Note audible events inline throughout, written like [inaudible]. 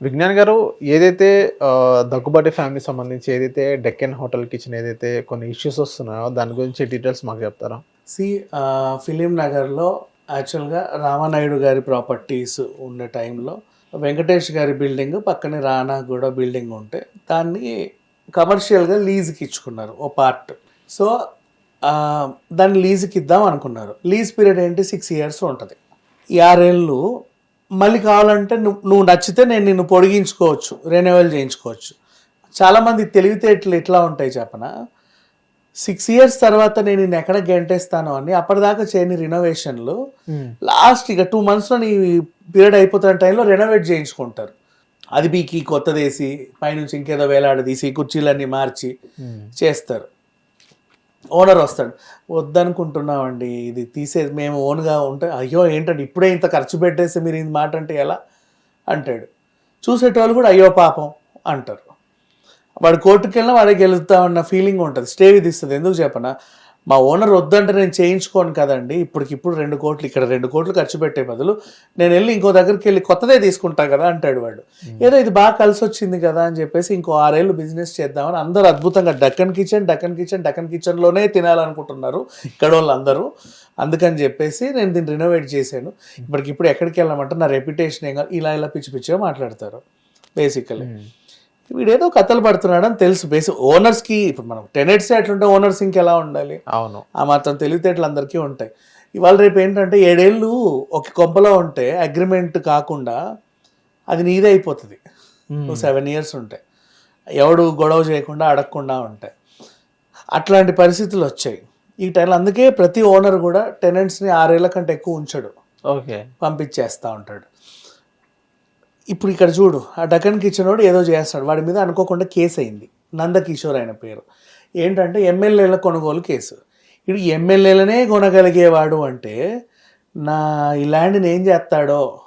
విజ్ఞాన్ గారు ఏదైతే దగ్గుబాటి ఫ్యామిలీ సంబంధించి ఏదైతే డెక్కన్ హోటల్ కిచెన్ ఏదైతే కొన్ని ఇష్యూస్ వస్తున్నాయో దాని గురించి డీటెయిల్స్ మాకు చెప్తారా? సి ఫిలిం నగర్లో యాక్చువల్గా రామానాయుడు గారి ప్రాపర్టీస్ ఉన్న టైంలో వెంకటేష్ గారి బిల్డింగ్ పక్కనే రానా కూడా బిల్డింగ్ ఉంటే దాన్ని కమర్షియల్గా లీజ్కి ఇచ్చుకున్నారు ఓ పార్ట్ సో దాన్ని లీజ్కి ఇద్దాం అనుకున్నారు. లీజ్ పీరియడ్ ఏంటి? సిక్స్ ఇయర్స్ ఉంటుంది. ఈ ఆరేళ్ళు మళ్ళీ కావాలంటే నువ్వు నువ్వు నచ్చితే నేను నిన్ను పొడిగించుకోవచ్చు రెన్యువల్ చేయించుకోవచ్చు. చాలామంది తెలివితేటలు ఎట్లా ఉంటాయి చెప్పనా? సిక్స్ ఇయర్స్ తర్వాత నేను నిన్ను ఎక్కడ గెంటేస్తాను అని అప్పటిదాకా చేయని రినోవేషన్లు లాస్ట్ ఇక టూ మంత్స్లో నీ పీరియడ్ అయిపోతున్న టైంలో రెనోవేట్ చేయించుకుంటారు. అది బీకి కొత్తది వేసి పైనుంచి ఇంకేదో వేలాడదీసి కుర్చీలన్నీ మార్చి చేస్తారు. ఓనర్ వస్తాడు. వద్దనుకుంటున్నామండి ఇది తీసేది మేము ఓన్గా ఉంటే అయ్యో ఏంటంటే ఇప్పుడే ఇంత ఖర్చు పెట్టేసి మీరు ఇది మాట అంటే ఎలా? అంటాడు. చూసేటోళ్ళు కూడా అయ్యో పాపం అంటారు. వాడు కోర్టుకి వెళ్ళినా వాడికి గెలుస్తామన్న ఫీలింగ్ ఉంటుంది. స్టే విధిస్తుంది. ఎందుకు చెప్పనా? మా ఓనర్ వద్దంటే నేను చేయించుకోను కదండి. ఇప్పటికిప్పుడు రెండు కోట్లు ఇక్కడ రెండు కోట్లు ఖర్చు పెట్టే బదులు నేను వెళ్ళి ఇంకో దగ్గరికి వెళ్ళి కొత్తదే తీసుకుంటా కదా అంటాడు వాడు. ఏదో ఇది బాగా కలిసి వచ్చింది కదా అని చెప్పేసి ఇంకో ఆరేళ్ళు బిజినెస్ చేద్దామని అందరూ అద్భుతంగా డక్కన్ కిచెన్ డక్కన్ కిచెన్ డక్కన్ కిచెన్లోనే తినాలనుకుంటున్నారు ఇక్కడ వాళ్ళు అందరూ అందుకని చెప్పేసి నేను దీన్ని రినోవేట్ చేశాను. ఇప్పటికిప్పుడు ఎక్కడికి వెళ్ళామంటే నా రెప్యుటేషన్ ఏం ఇలా ఇలా పిచ్చి పిచ్చిగా మాట్లాడతారు బేసికలీ వీడేదో కథలు పడుతున్నాడని తెలుసు. బేసిక్ ఓనర్స్కి ఇప్పుడు మనం టెనెట్స్ ఎట్లుంటే ఓనర్స్ ఇంకెలా ఉండాలి? అవును. ఆ మాత్రం తెలివితేటలు అందరికీ ఉంటాయి. ఇవాళ రేపు ఏంటంటే ఏడేళ్ళు ఒక కొంపలో ఉంటే అగ్రిమెంట్ కాకుండా అది నీదే అయిపోతుంది. సెవెన్ ఇయర్స్ ఉంటాయి ఎవడు గొడవ చేయకుండా అడగకుండా ఉంటాయి అట్లాంటి పరిస్థితులు వచ్చాయి. ఈ టైంలో అందుకే ప్రతి ఓనర్ కూడా టెనెంట్స్ని ఆరేళ్ళ కంటే ఎక్కువ ఉంచడు. ఓకే. పంపించేస్తూ ఉంటాడు. ఇప్పుడు ఇక్కడ చూడు ఆ డకన్ కిచెన్ వాడు ఏదో చేస్తాడు. వాడి మీద అనుకోకుండా కేసు అయింది. నందకిషోర్ ఆయన పేరు. ఏంటంటే ఎమ్మెల్యేల కొనుగోలు కేసు. ఇది ఎమ్మెల్యేలనే కొనగలిగేవాడు అంటే నా ఈ ల్యాండ్ని ఏం చేస్తాడో?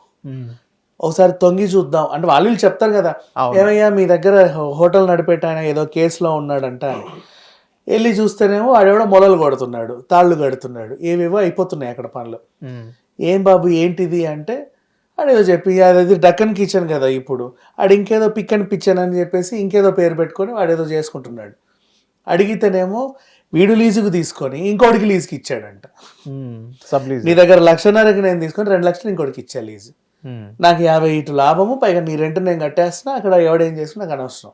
ఒకసారి తొంగి చూద్దాం. అంటే వాళ్ళు వీళ్ళు చెప్తారు కదా ఏమయ్యా మీ దగ్గర హోటల్ నడిపేట ఆయన ఏదో కేసులో ఉన్నాడంట అని. వెళ్ళి చూస్తేనేమో వాడెవడో మొలలు కొడుతున్నాడు తాళ్ళు కడుతున్నాడు. ఏవేవో అయిపోతున్నాయి అక్కడ పనులు. ఏం బాబు ఏంటిది? అంటే ఆడేదో చెప్పి అది డక్కన్ కిచెన్ కదా ఇప్పుడు. ఆడు ఇంకేదో పిక్ అండ్ పిచ్చన్ అని చెప్పేసి ఇంకేదో పేరు పెట్టుకొని వాడేదో చేసుకుంటున్నాడు. అడిగితేనేమో వీడు లీజుకు తీసుకొని ఇంకోటికి లీజుకి ఇచ్చాడంట. సబ్లీజ్ నీ దగ్గర లక్షన్నరకి నేను తీసుకొని రెండు లక్షలు ఇంకోటికి ఇచ్చా లీజు. నాకు యాభై ఇటు లాభము పైగా నీ రెంట్ నేను కట్టేస్తున్నా అక్కడ ఎవడేం చేసుకున్నా నాకు అనవసరం.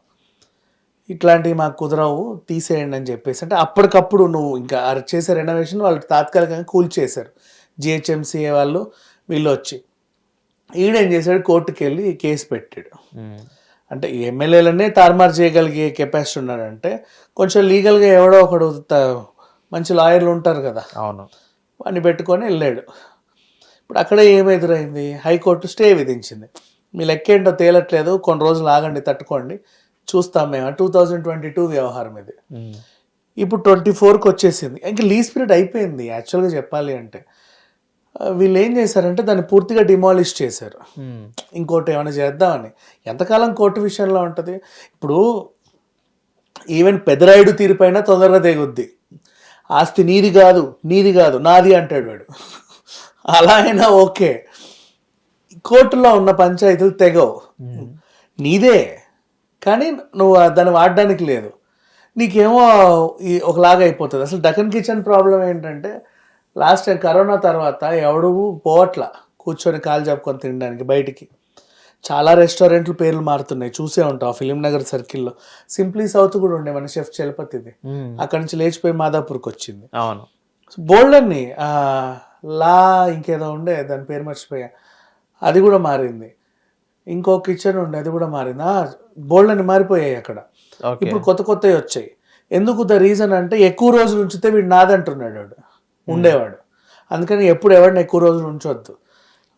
ఇట్లాంటివి మాకు కుదరవు తీసేయండి అని చెప్పేసి. అంటే అప్పటికప్పుడు నువ్వు ఇంకా చేసే రెనోవేషన్ వాళ్ళు తాత్కాలికంగా కూల్చేశారు. జిహెచ్ఎంసీఏ వాళ్ళు వీళ్ళు వచ్చి. ఈడేం చేశాడు? కోర్టుకి వెళ్ళి కేసు పెట్టాడు. అంటే ఎమ్మెల్యేలనే తారుమారు చేయగలిగే కెపాసిటీ ఉన్నాడంటే కొంచెం లీగల్గా ఎవడో ఒకడు మంచి లాయర్లు ఉంటారు కదా. అవును. వాడిని పెట్టుకొని వెళ్ళాడు. ఇప్పుడు అక్కడ ఏం ఎదురైంది హైకోర్టు స్టే విధించింది. మీ లెక్క ఏంటో తేలట్లేదు. కొన్ని రోజులు ఆగండి తట్టుకోండి. చూస్తాం మేము. టూ థౌజండ్ ట్వంటీ టూ వ్యవహారం ఇది. ఇప్పుడు ట్వంటీ ఫోర్కి వచ్చేసింది. ఇంకా లీజ్ పీరియడ్ అయిపోయింది యాక్చువల్గా చెప్పాలి అంటే. వీళ్ళు ఏం చేశారంటే దాన్ని పూర్తిగా డిమాలిష్ చేశారు. ఇంకోటి ఏమైనా చేద్దామని. ఎంతకాలం కోర్టు విషయంలో ఉంటుంది? ఇప్పుడు ఈవెన్ పెదరాయుడు తీరుపైన తొందరగా తెగుద్ది ఆస్తి నీది కాదు నీది కాదు నాది అంటాడు వాడు. [laughs] అలా అయినా ఓకే. కోర్టులో ఉన్న పంచాయతీలు తెగవు. నీదే. కానీ నువ్వు దాన్ని వాడడానికి లేదు. నీకేమో ఈ ఒకలాగా అయిపోతుంది. అసలు డకన్ కిచెన్ ప్రాబ్లం ఏంటంటే లాస్ట్ టైం కరోనా తర్వాత ఎవడు పోవట్ల. కూర్చొని కాలు చెప్పుకొని తినడానికి బయటికి. చాలా రెస్టారెంట్లు పేర్లు మారుతున్నాయి. చూసే ఉంటాం ఫిలిం నగర్ సర్కిల్లో. సింప్లీ సౌత్ కూడా ఉండే మన షెఫ్ చలపతిది. అక్కడి నుంచి లేచిపోయి మాదాపూర్కి వచ్చింది. అవును. బోల్డ్ అన్ని లా ఇంకేదో ఉండే దాని పేరు మర్చిపోయా. అది కూడా మారింది. ఇంకో కిచెన్ ఉండే అది కూడా మారింది. బోల్డ్ అని మారిపోయాయి అక్కడ. ఇప్పుడు కొత్త కొత్తవి వచ్చాయి. ఎందుకు ద రీజన్ అంటే ఎక్కువ రోజులు ఉంచితే వీడు నాదంటున్నాడు వాడు. ఉండేవాడు. అందుకని ఎప్పుడు ఎవరిని ఎక్కువ రోజులు ఉంచొద్దు.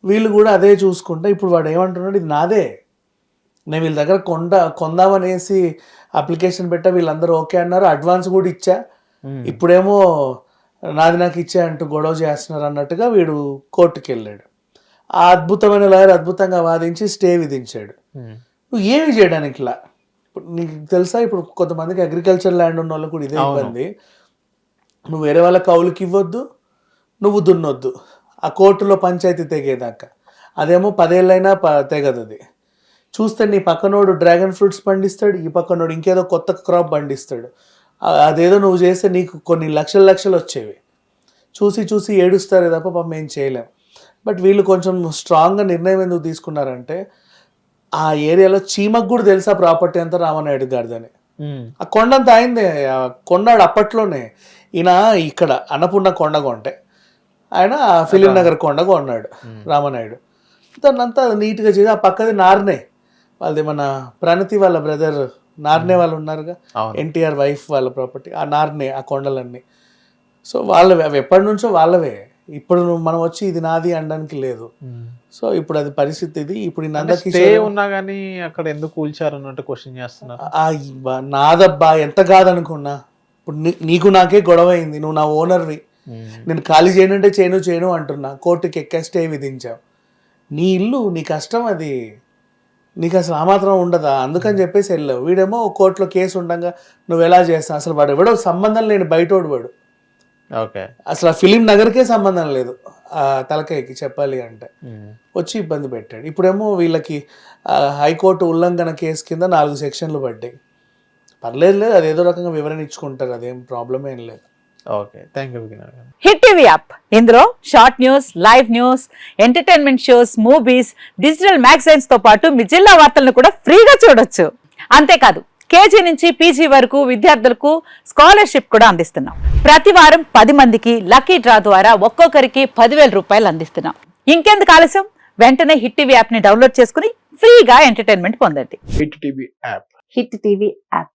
వీళ్ళు కూడా అదే చూసుకుంటే ఇప్పుడు వాడు ఏమంటున్నాడు ఇది నాదే. నేను వీళ్ళ దగ్గర కొండ కొందామనేసి అప్లికేషన్ పెట్టా వీళ్ళందరూ ఓకే అన్నారు అడ్వాన్స్ కూడా ఇచ్చా. ఇప్పుడేమో నాది నాకు ఇచ్చే అంటూ గొడవ చేస్తున్నారు అన్నట్టుగా వీడు కోర్టుకి వెళ్ళాడు ఆ అద్భుతమైన లాయర్ అద్భుతంగా వాదించి స్టే విధించాడు. నువ్వు ఏమి చేయడానికి ఇలా ఇప్పుడు నీకు తెలుసా ఇప్పుడు కొంతమందికి అగ్రికల్చర్ ల్యాండ్ ఉన్న వాళ్ళు కూడా ఇదే ఇబ్బంది. నువ్వు వేరే వాళ్ళ కౌలుకి ఇవ్వద్దు నువ్వు దున్నొద్దు. ఆ కోర్టులో పంచాయతీ తెగేదాకా. అదేమో పదేళ్ళైనా ప తెగదు అది. చూస్తే నీ పక్కనోడు డ్రాగన్ ఫ్రూట్స్ పండిస్తాడు ఈ పక్కనోడు ఇంకేదో కొత్త క్రాప్ పండిస్తాడు. అదేదో నువ్వు చేస్తే నీకు కొన్ని లక్షల లక్షలు వచ్చేవి. చూసి చూసి ఏడుస్తారు తప్ప పాపం ఏం చేయలేం. బట్ వీళ్ళు కొంచెం స్ట్రాంగ్గా నిర్ణయం ఎందుకు తీసుకున్నారంటే ఆ ఏరియాలో చీమకు కూడా తెలుసా ప్రాపర్టీ అంతా రామనాయుడు గారిదని. ఆ కొండంత అయిందే కొన్నాడు అప్పట్లోనే. ఈయన ఇక్కడ అన్నపూర్ణ కొండ కొంటే ఆయన ఫిలిం నగర్ కొండ కొన్నాడు రామనాయుడు. దాన్ని అంతా నీట్గా చేసి ఆ పక్కది నార్నే. వాళ్ళది మన ప్రణతి వాళ్ళ బ్రదర్ నార్నే వాళ్ళు ఉన్నారుగా. ఎన్టీఆర్ వైఫ్ వాళ్ళ ప్రాపర్టీ ఆ నార్నే ఆ కొండలన్నీ. సో వాళ్ళవే అవి ఎప్పటి నుంచో వాళ్ళవే. ఇప్పుడు మనం వచ్చి ఇది నాది అనడానికి లేదు. సో ఇప్పుడు అది పరిస్థితి ఇది. ఇప్పుడు స్టే ఉన్నా గానీ అక్కడ ఎందుకు కూల్చారు అన్నట్టు క్వశ్చన్ చేస్తున్నారు. నాదబ్బా ఎంత కాదనుకున్నా. ఇప్పుడు నీకు నాకే గొడవ అయింది నువ్వు నా ఓనర్వి. నేను ఖాళీ చేయనుంటే చేయను చేయను అంటున్నా. కోర్టుకి ఎక్క స్టే విధించావు నీ ఇల్లు నీ కష్టం అది. నీకు అసలు ఆ మాత్రం ఉండదా? అందుకని చెప్పేసి వెళ్ళావు. వీడేమో కోర్టులో కేసు ఉండగా నువ్వు ఎలా చేస్తావు అసలు వాడు ఎవడో సంబంధం లేని బయటోడు వాడు. ఓకే. అసలు ఆ ఫిలిం నగర్కే సంబంధం లేదు ఆ తలకాయకి చెప్పాలి అంటే. వచ్చి ఇబ్బంది పెట్టాడు. ఇప్పుడేమో వీళ్ళకి హైకోర్టు ఉల్లంఘన కేసు కింద నాలుగు సెక్షన్లు పడ్డాయి. పర్లేదు లేదు. అది ఏదో రకంగా వివరణ ఇచ్చుకుంటారు. అదేం ప్రాబ్లం ఏం లేదు. Okay thank you hit TV app. ఇందులో short news live news entertainment shows movies digital మ్యాగజైన్స్తో పాటు మీ జిల్లా వార్తలను కూడా ఫ్రీగా చూడొచ్చు. అంతేకాదు కేజీ నుంచి పీజీ వరకు విద్యార్థులకు స్కాలర్షిప్ కూడా అందిస్తున్నాం. ప్రతి వారం పది మందికి లక్కీ డ్రా ద్వారా ఒక్కొక్కరికి పదివేల రూపాయలు అందిస్తున్నాం. ఇంకెందుకు ఆలస్యం? వెంటనే హిట్ టీవీ యాప్ని డౌన్లోడ్ చేసుకుని ఫ్రీగా ఎంటర్టైన్మెంట్ పొందండి. Hit TV app. Hit TV app.